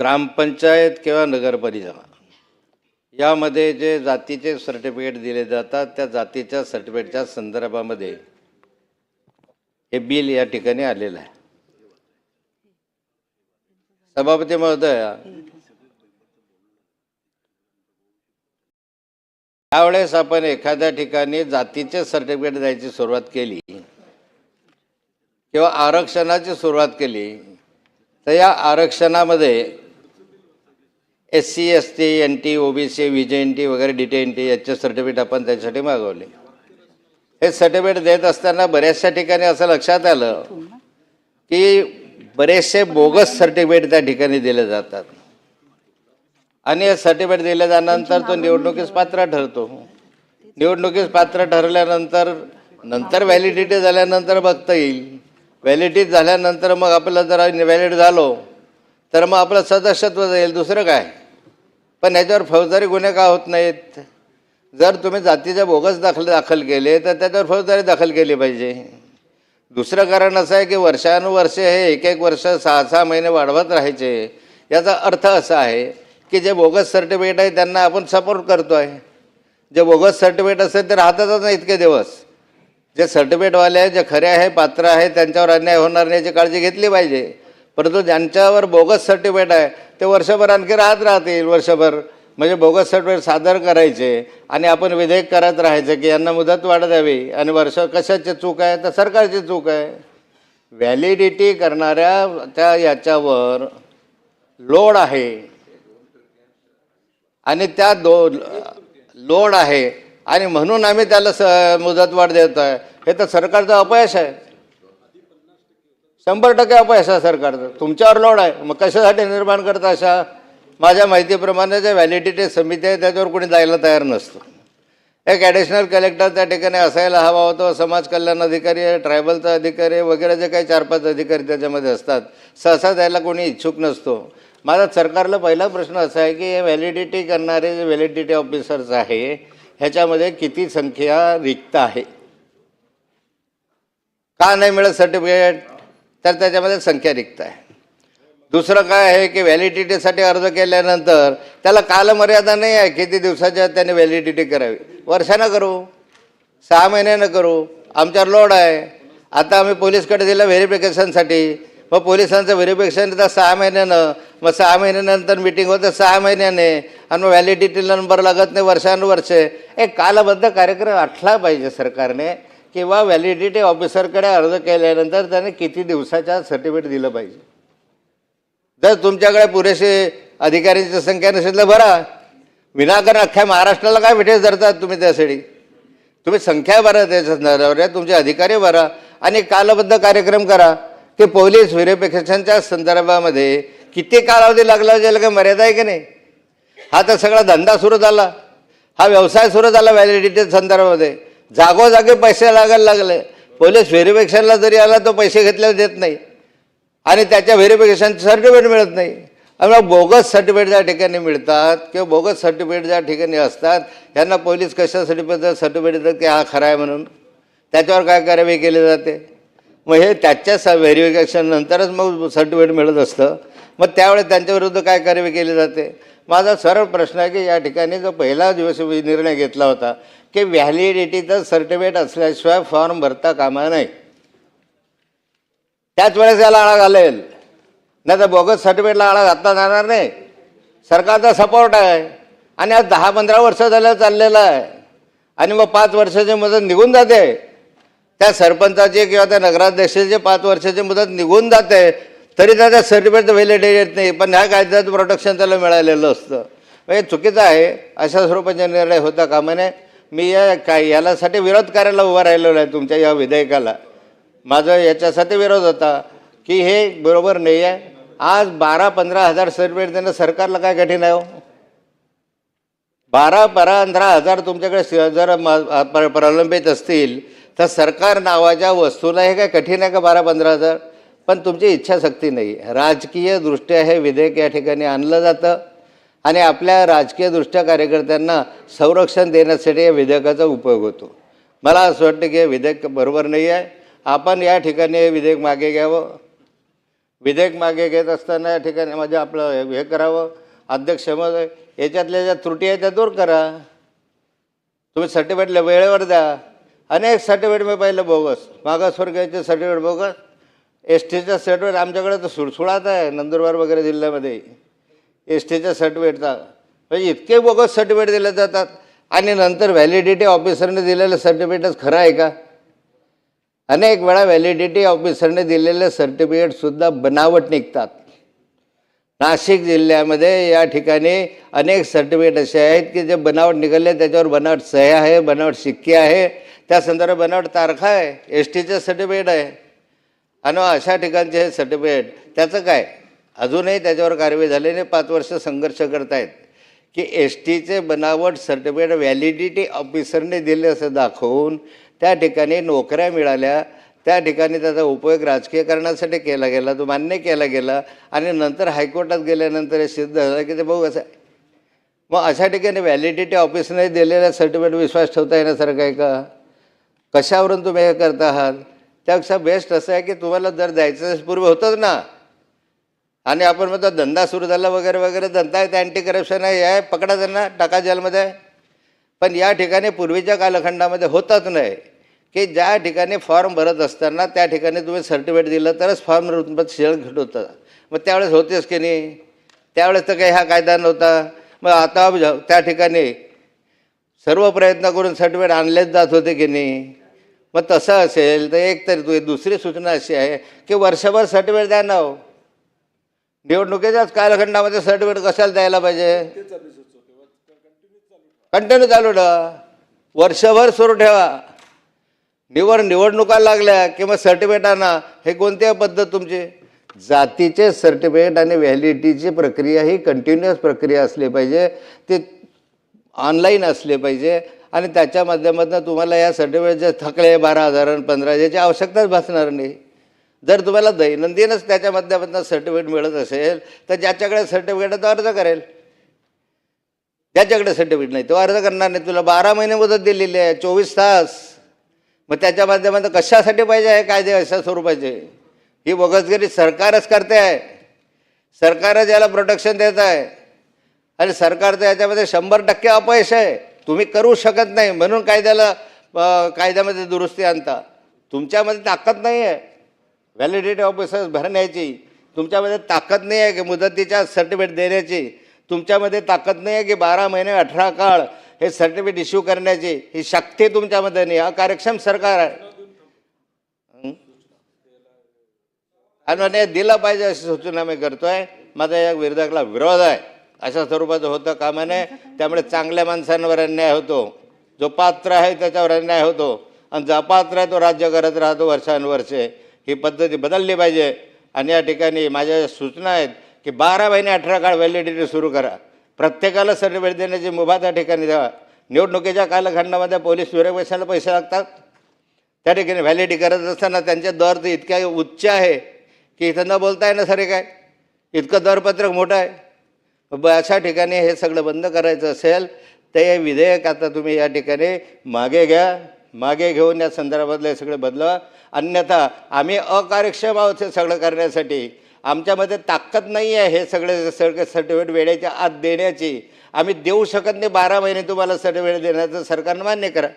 ग्रामपंचायत किंवा नगरपरिषद. यामध्ये जे जातीचे सर्टिफिकेट दिले जातात त्या जातीच्या सर्टिफिकेटच्या संदर्भामध्ये हे बिल या ठिकाणी आलेलं आहे. सभापती महोदय त्यावेळेस आपण एखाद्या ठिकाणी जातीचे सर्टिफिकेट द्यायची सुरुवात केली किंवा आरक्षणाची सुरुवात केली तर या आरक्षणामध्ये S C S T N T O B C V J N T वगैरे डी टी एन टी याचे सर्टिफिकेट आपण त्यांच्यासाठी मागवले. हे सर्टिफिकेट देत असताना बऱ्याचशा ठिकाणी असं लक्षात आलं की बरेचसे बोगस सर्टिफिकेट त्या ठिकाणी दिले जातात. आणि हे सर्टिफिकेट दिले जाल्यानंतर तो निवडणुकीस पात्र ठरतो. निवडणुकीस पात्र ठरल्यानंतर नंतर व्हॅलिडिटी झाल्यानंतर बघता येईल. व्हॅलिडिटी झाल्यानंतर मग आपलं जर व्हॅलिड झालो तर मग आपलं सदस्यत्व जाईल दुसरं काय? पण याच्यावर फौजदारी गुन्हे का होत नाहीत? जर तुम्ही जातीचे बोगस दाखल दाखल केले तर त्याच्यावर फौजदारी दाखल केली पाहिजे. दुसरं कारण असं आहे की वर्षानुवर्षे हे एक एक वर्ष सहा सहा महिने वाढवत राहायचे. याचा अर्थ असा आहे की जे बोगस सर्टिफिकेट आहे त्यांना आपण सपोर्ट करतो आहे जे बोगस सर्टिफिकेट असेल ते राहतातच नाही इतके दिवस. जे सर्टिफिकेटवाले आहे जे खरे आहे पात्र आहे त्यांच्यावर अन्याय होणार नाही याची काळजी घेतली पाहिजे. परंतु ज्यांच्यावर बोगस सर्टिफिकेट आहे ते वर्षभर आणखी राहत राहतील वर्षभर. म्हणजे बोगस सर्टिफिकेट सादर करायचे आणि आपण विधेयक करत राहायचं की यांना मुदत वाढ द्यावी आणि वर्ष कशाची चूक आहे तर सरकारची चूक आहे. व्हॅलिडिटी करणाऱ्या त्या याच्यावर लोड आहे. आणि त्या दो लोड आहे. आणि म्हणून आम्ही त्याला स मुदतवाढ देतो आहे हे तर सरकारचं अपयश आहे. शंभर टक्के अपयश आहे सरकारचं तुमच्यावर लोड आहे. मग कशासाठी निर्माण करता अशा माझ्या माहितीप्रमाणे जे व्हॅलिडिटी समिती आहे त्याच्यावर कोणी जायला तयार नसतं. एक ॲडिशनल कलेक्टर त्या ठिकाणी असायला हवा होतो. समाज कल्याण अधिकारी आहे ट्रायबलचा अधिकारी आहे वगैरे जे काही चार पाच अधिकारी त्याच्यामध्ये असतात. सहसा द्यायला कोणी इच्छुक नसतो. माझा सरकारला पहिला प्रश्न असा आहे की हे व्हॅलिडिटी करणारे जे व्हॅलिडिटी ऑफिसर्स आहे ह्याच्यामध्ये किती संख्या रिक्त आहे? का नाही मिळत सर्टिफिकेट तर त्याच्यामध्ये संख्या रिक्त आहे दुसरं काय आहे की व्हॅलिडिटीसाठी अर्ज केल्यानंतर त्याला कालमर्यादा नाही आहे किती दिवसाच्या त्याने व्हॅलिडिटी करावी. वर्षानं करू सहा महिन्यानं करू आमच्यावर लोड आहे. आता आम्ही पोलीसकडे दिलं व्हेरिफिकेशनसाठी मग पोलिसांचं व्हेरिफिकेशन येतं सहा महिन्यानं. मग सहा महिन्यानंतर मिटिंग होतं सहा महिन्याने. आणि मग व्हॅलिडिटीला नंबर लागत नाही वर्षानुवर्षे. एक कालबद्ध कार्यक्रम आठला पाहिजे सरकारने. किंवा व्हॅलिडिटी ऑफिसरकडे अर्ज केल्यानंतर त्याने किती दिवसाच्या सर्टिफिकेट दिलं पाहिजे? जर तुमच्याकडे पुरेसे अधिकाऱ्यांची संख्या नसेल तर भरा विनाकारण अख्ख्या महाराष्ट्राला काय भेटेस धरतात तुम्ही त्यासाठी? तुम्ही संख्या भरा त्याच्या तुमचे अधिकारी भरा आणि कालबद्ध कार्यक्रम करा की पोलीस व्हेरिफिकेशनच्या संदर्भामध्ये किती कालावधी लागला ज्याला काही मर्यादा आहे की नाही? हा तर सगळा धंदा सुरू झाला. हा व्यवसाय सुरू झाला व्हॅलिडिटी संदर्भामध्ये. जागोजागी पैसे लागायला लागले. पोलीस व्हेरिफिकेशनला जरी आला तो पैसे घेतले देत नाही. आणि त्याच्या व्हेरिफिकेशन सर्टिफिकेट मिळत नाही. आणि बोगस सर्टिफिकेट ज्या ठिकाणी मिळतात किंवा बोगस सर्टिफिकेट ज्या ठिकाणी असतात यांना पोलीस कशासाठी सर्टिफिकेट देतात की हा खरा आहे म्हणून. त्याच्यावर काय कारवाई केली जाते? मग हे त्याच्या स व्हेरिफिकेशन नंतरच मग सर्टिफिकेट मिळत असतं. मग त्यावेळेस त्यांच्याविरुद्ध काय कारवाई केली जाते? माझा सरळ प्रश्न आहे की या ठिकाणी जो पहिला दिवस निर्णय घेतला होता की व्हॅलिडिटीचं सर्टिफिकेट असल्याशिवाय फॉर्म भरता कामा नाही. त्याच वेळेस याला आळा घालेल. नाही तर बोगस सर्टिफिकेटला आळा घातला जाणार नाही. सरकारचा सपोर्ट आहे. आणि आज दहा पंधरा वर्ष झालं चाललेलं आहे. आणि मग पाच वर्षाची मुदत निघून जाते. त्या सरपंचाची किंवा त्या नगराध्यक्षाची पाच वर्षाची मुदत निघून जाते. तरी त्याचा सर्टिफिकेट व्हॅलिडिटी येत नाही पण ह्या कायद्याचं प्रोटेक्शन त्याला मिळालेलं असतं. म्हणजे चुकीचं आहे अशा स्वरूपाचा निर्णय होता कामा नये. मी या काय यालासाठी विरोध करायला उभा राहिलेलो आहे तुमच्या या विधेयकाला. माझा याच्यासाठी विरोध होता की हे बरोबर नाही आहे. आज बारा पंधरा हजार सर्टिफिकेट देणं सरकारला काय कठीण आहे हो? बारा पंधरा हजार तुमच्याकडे जर प्रलंबित असतील तर सरकार नावाच्या वस्तूला हे काय कठीण आहे का बारा पंधरा हजार? पण तुमची इच्छाशक्ती नाही. राजकीयदृष्ट्या हे विधेयक या ठिकाणी आणलं जातं आणि आपल्या राजकीयदृष्ट्या कार्यकर्त्यांना संरक्षण देण्यासाठी या विधेयकाचा उपयोग होतो. मला असं वाटतं की हे विधेयक बरोबर नाही आहे. आपण या ठिकाणी हे विधेयक मागे घ्यावं. विधेयक मागे घेत असताना या ठिकाणी म्हणजे आपलं हे- हे करावं. अध्यक्ष मग याच्यातल्या ज्या त्रुटी आहेत त्या दूर करा. तुम्ही सर्टिफिकेटला वेळेवर द्या. अनेक सर्टिफिकेट मी पाहिलं बोगस. मागासवर्गीयाचे सर्टिफिकेट बोगस. एस टीच्या सर्टिफिकेट आमच्याकडे तर सुळसुळात आहे नंदुरबार वगैरे जिल्ह्यामध्ये. एस टीच्या सर्टिफिकेटचा म्हणजे इतके बोगस सर्टिफिकेट दिले जातात. आणि नंतर व्हॅलिडिटी ऑफिसरने दिलेलं सर्टिफिकेटच खरं आहे का? अनेक वेळा व्हॅलिडिटी ऑफिसरने दिलेले सर्टिफिकेटसुद्धा बनावट निघतात. नाशिक जिल्ह्यामध्ये या ठिकाणी अनेक सर्टिफिकेट असे आहेत की जे बनावट निघाले त्याच्यावर बनावट सह्या आहे बनावट शिक्के आहे. त्या संदर्भात बनावट तारखा आहे. एस टीचं सर्टिफिकेट आहे. आणि अशा ठिकाणचे हे सर्टिफिकेट त्याचं काय? अजूनही त्याच्यावर कारवाई झाली नाही. पाच वर्ष संघर्ष करतायत. की एस टीचे बनावट सर्टिफिकेट व्हॅलिडिटी ऑफिसरने दिले असं दाखवून त्या ठिकाणी नोकऱ्या मिळाल्या. त्या ठिकाणी त्याचा उपयोग राजकीय कारणासाठी केला गेला. तो मान्य केला गेला. आणि नंतर हायकोर्टात गेल्यानंतर हे सिद्ध झालं की ते भाऊ असं आहे. मग अशा ठिकाणी व्हॅलिडिटी ऑफिसने दिलेल्या सर्टिफिकेट विश्वास ठेवता येण्यासारखं आहे का? कशावरून तुम्ही हे करता आहात? त्यापेक्षा बेस्ट असं आहे की तुम्हाला जर जायचं असेल, होतंच ना. आणि आपण म्हणतो धंदा सुरू झाला वगैरे वगैरे धंदा आहे अँटी करप्शन आहे हे आहे पकडा त्यांना टाका जेलमध्ये. पण या ठिकाणी पूर्वीच्या कालखंडामध्ये होतच नाही. की ज्या ठिकाणी फॉर्म भरत असताना त्या ठिकाणी तुम्ही सर्टिफिकेट दिलं तरच फॉर्म रुपयात शेळ घट होतं. मग त्यावेळेस होतेच की नाही? त्यावेळेस तर काही हा कायदा नव्हता. मग आता त्या ठिकाणी सर्व प्रयत्न करून सर्टिफिकेट आणलेच जात होते की नाही? मग तसं असेल तर एक तरी दुसरी सूचना अशी आहे की वर्षभर सर्टिफिकेट द्या ना हो. निवडणुकीच्याच कालखंडामध्ये सर्टिफिकेट कशाला द्यायला पाहिजे? कंटिन्यू चालू ठेवा. वर्षभर सुरू ठेवा. निवड निवडणुका लागल्या की मग सर्टिफिकेट आणा. हे कोणती पद्धत तुमची? जातीचे सर्टिफिकेट आणि व्हॅलिडिटीची प्रक्रिया ही कंटिन्युअस प्रक्रिया असली पाहिजे. ते ऑनलाईन असले पाहिजे. आणि त्याच्या माध्यमातून तुम्हाला या सर्टिफिकेटचे थकले बारा हजार आणि पंधरा याची आवश्यकताच भासणार नाही. जर तुम्हाला दैनंदिनच त्याच्या माध्यमातून सर्टिफिकेट मिळत असेल तर ज्याच्याकडे सर्टिफिकेट तो अर्ज करेल. ज्याच्याकडे सर्टिफिकेट नाही तो अर्ज करणार नाही. तुला बारा महिने मुदत दिलेली आहे चोवीस तास. मग त्याच्या माध्यमातून कशासाठी पाहिजे आहे? कायदे अशा स्वरूपाचे? ही बोगसगिरी सरकारच करते आहे. सरकारच याला प्रोटेक्शन देत आहे. आणि सरकारचं याच्यामध्ये शंभर टक्के अपयश आहे. तुम्ही करू शकत नाही म्हणून कायद्याला कायद्यामध्ये दुरुस्ती आणता. तुमच्यामध्ये ताकद नाही आहे व्हॅलिडिटी ऑफिसर्स भरण्याची. तुमच्यामध्ये ताकद नाही आहे की मुदतीच्या सर्टिफिकेट देण्याची. तुमच्यामध्ये ताकद नाही आहे की बारा महिने अठरा काळ हे सर्टिफिकेट इश्यू करण्याची. ही शक्ती तुमच्यामध्ये नाही. हा कार्यक्षम सरकार आहे. आणि दिलं पाहिजे अशी सूचना मी करतोय. माझा या विरोधकाला विरोध आहे. अशा स्वरूपाचं होतं कामा नये त्यामुळे चांगल्या माणसांवर अन्याय होतो. जो पात्र आहे त्याच्यावर अन्याय होतो. आणि जो अपात्र आहे तो राज्य करत राहतो वर्षानुवर्षे. ही पद्धती बदलली पाहिजे. आणि या ठिकाणी माझ्या सूचना आहेत की बारा महिने अठरा काळ व्हॅलिडिटी सुरू करा. प्रत्येकाला सर्टिफिकेट देण्याची मुभा त्या ठिकाणी द्यावा निवडणुकीच्या कालखंडामध्ये पोलीस व्हेरिफिकेशनला पैसे लागतात. त्या ठिकाणी व्हॅलिडिटी करत असताना त्यांचे दर तर इतक्या उच्च आहे की इथं न बोलता येणं सारे काय इतकं दरपत्रक मोठं आहे. अशा ठिकाणी हे सगळं बंद करायचं असेल तर हे विधेयक आता तुम्ही या ठिकाणी मागे घ्या. मागे घेऊन या संदर्भातलं हे सगळं बदलवा अन्यथा आम्ही अकार्यक्षम आहोत हे सगळं करण्यासाठी आमच्यामध्ये ताकद नाही आहे हे सगळे सगळे सर्टिफिकेट वेळेच्या आत देण्याची. आम्ही देऊ शकत नाही बारा महिने तुम्हाला सर्टिफिकेट देण्याचं सरकारनं मान्य करा.